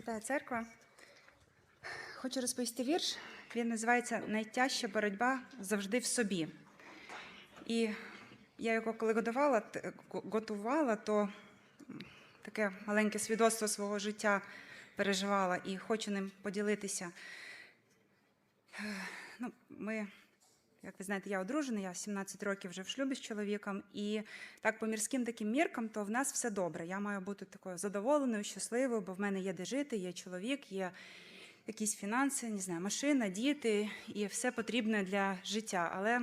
Вітаю церква. Хочу розповісти вірш. Він називається Найтяжча боротьба завжди в собі. І я його коли готувала, готувала, то таке маленьке свідоцтво свого життя переживала і хочу ним поділитися. Ну, ми, як ви знаєте, я одружена, я 17 років вже в шлюбі з чоловіком, і так по мірським таким міркам, то в нас все добре. Я маю бути такою задоволеною, щасливою, бо в мене є де жити, є чоловік, є якісь фінанси, не знаю, машина, діти і все потрібне для життя. Але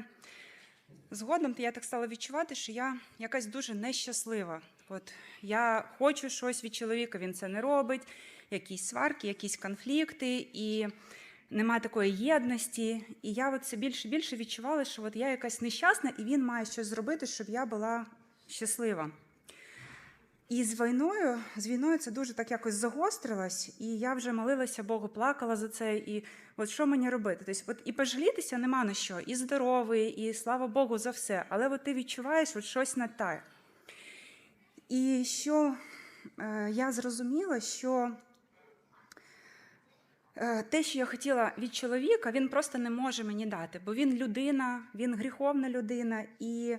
згодом я так стала відчувати, що я якась дуже нещаслива. От я хочу щось від чоловіка, він це не робить, якісь сварки, якісь конфлікти, і немає такої єдності. І я от все більше і більше відчувала, що от я якась нещасна, і він має щось зробити, щоб я була щаслива. І з війною, з війною це дуже так якось загострилось, і я вже молилася Богу, плакала за це. І от що мені робити? Тобто, от і пожалітися нема на що, і здоровий, і слава Богу за все. Але от ти відчуваєш от щось не те. І що е, я зрозуміла, що те, що я хотіла від чоловіка, він просто не може мені дати, бо він людина, він гріховна людина, і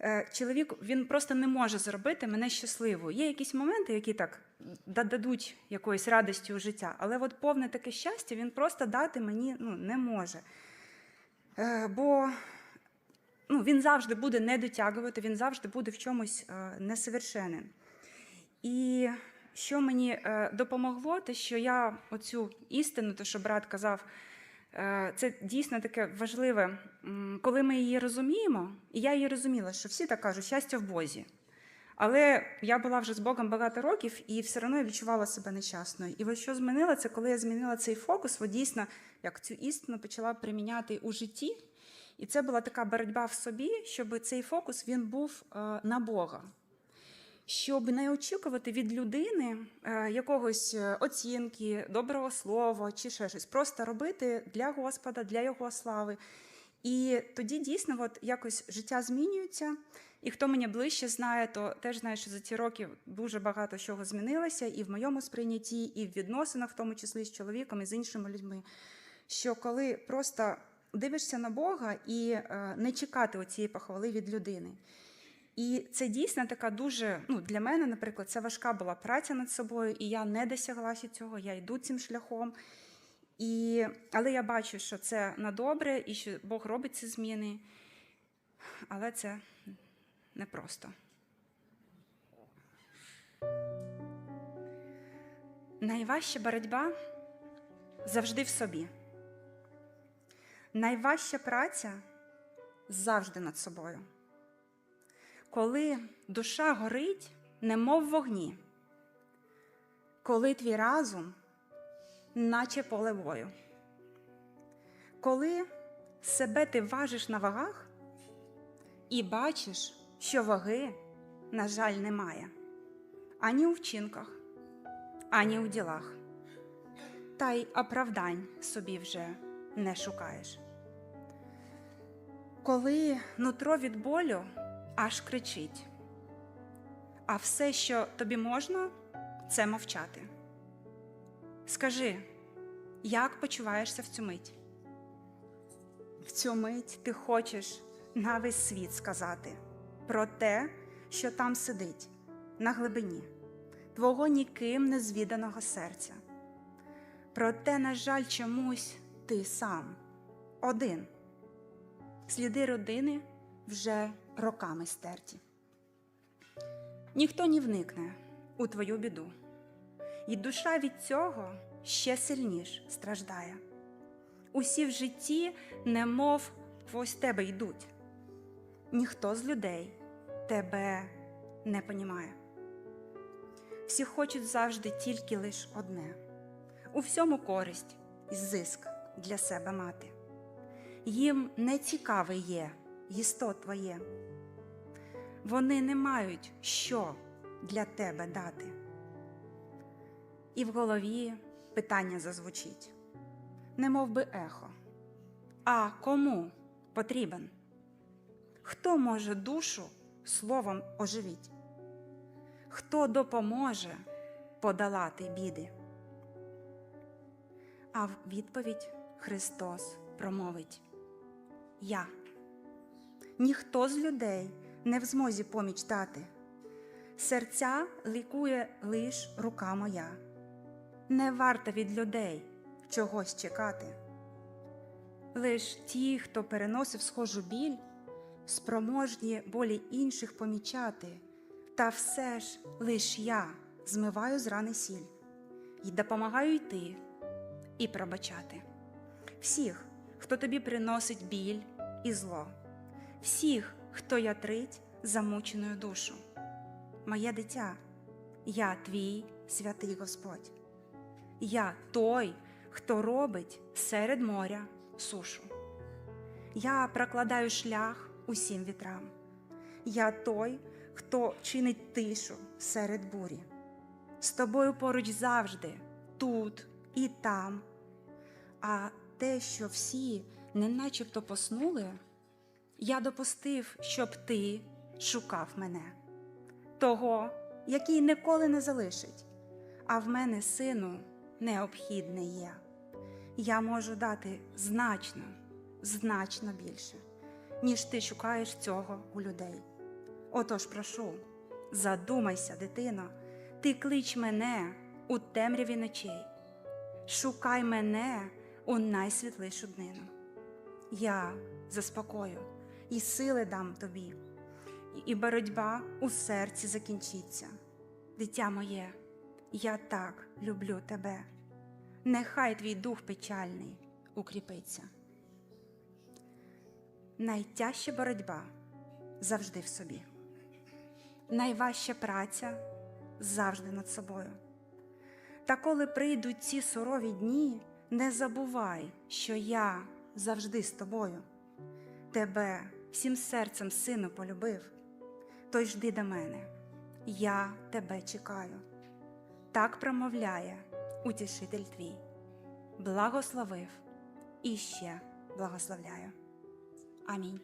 е, чоловік він просто не може зробити мене щасливою. Є якісь моменти, які так дадуть якоїсь радості у життя, але от повне таке щастя він просто дати мені ну, не може. Е, Бо ну, він завжди буде не дотягувати, він завжди буде в чомусь е, несовершенним. І що мені е, допомогло, те, що я оцю істину, то що брат казав, е, це дійсно таке важливе, коли ми її розуміємо, і я її розуміла, що всі так кажуть, щастя в Бозі. Але я була вже з Богом багато років і все одно я відчувала себе нещасною. І ось що змінило, це коли я змінила цей фокус, от дійсно як цю істину почала приміняти у житті. І це була така боротьба в собі, щоб цей фокус він був е, на Бога. Щоб не очікувати від людини е, якогось е, оцінки, доброго слова чи ще щось. Просто робити для Господа, для Його слави. І тоді дійсно от якось життя змінюється. І хто мене ближче знає, то теж знає, що за ці роки дуже багато чого змінилося і в моєму сприйнятті, і в відносинах, в тому числі з чоловіком і з іншими людьми. Що коли просто дивишся на Бога і е, не чекати оцієї похвали від людини. І це дійсно така дуже, ну для мене, наприклад, це важка була праця над собою, і я не досягла ще цього, я йду цим шляхом. І, але я бачу, що це на добре і що Бог робить ці зміни. Але це непросто. Найважча боротьба завжди в собі. Найважча праця завжди над собою. Коли душа горить, немов вогні, коли твій разум, наче поле бою, коли себе ти важиш на вагах і бачиш, що ваги, на жаль, немає ані у вчинках, ані у ділах, та й оправдань собі вже не шукаєш. Коли нутро від болю аж кричить, а все, що тобі можна, це мовчати. Скажи, як почуваєшся в цю мить? В цю мить ти хочеш на весь світ сказати про те, що там сидить на глибині твого ніким не звіданого серця. Проте, на жаль, чомусь ти сам один. Сліди родини вже роками стерті. Ніхто не вникне у твою біду, і душа від цього ще сильніш страждає. Усі в житті, немов ось тебе йдуть. Ніхто з людей тебе не понімає. Всі хочуть завжди тільки лиш одне у всьому користь і зиск для себе мати. Їм не цікаве є їсто твоє. Вони не мають що для тебе дати. І в голові питання зазвучить, не мов би ехо. А кому потрібен? Хто може душу словом оживіть? Хто допоможе подолати біди? А в відповідь Христос промовить: Я. Ніхто з людей не в змозі поміч дати. Серця лікує лиш рука моя. Не варто від людей чогось чекати. Лиш ті, хто переносив схожу біль, спроможні болі інших помічати, та все ж лиш я змиваю з рани сіль і допомагаю йти і пробачати. Всіх, хто тобі приносить біль і зло, всіх, хто ятрить замученою душу. Моє дитя, я твій святий Господь. Я той, хто робить серед моря сушу. Я прокладаю шлях усім вітрам. Я той, хто чинить тишу серед бурі. З тобою поруч завжди, тут і там. А те, що всі не начебто поснули, я допустив, щоб ти шукав мене, того, який ніколи не залишить, а в мене, сину, необхідне є. Я можу дати значно, значно більше, ніж ти шукаєш цього у людей. Отож, прошу, задумайся, дитино, ти клич мене у темряві ночей, шукай мене у найсвітлішу днину. Я заспокою і сили дам тобі, і боротьба у серці закінчиться. Дитя моє, я так люблю тебе. Нехай твій дух печальний укріпиться. Найтяжча боротьба завжди в собі. Найважча праця завжди над собою. Та коли прийдуть ці сурові дні, не забувай, що я завжди з тобою. Тебе всім серцем, сину, полюбив, то жди до мене, я тебе чекаю. Так промовляє утішитель твій. Благословив і ще благословляю. Амінь.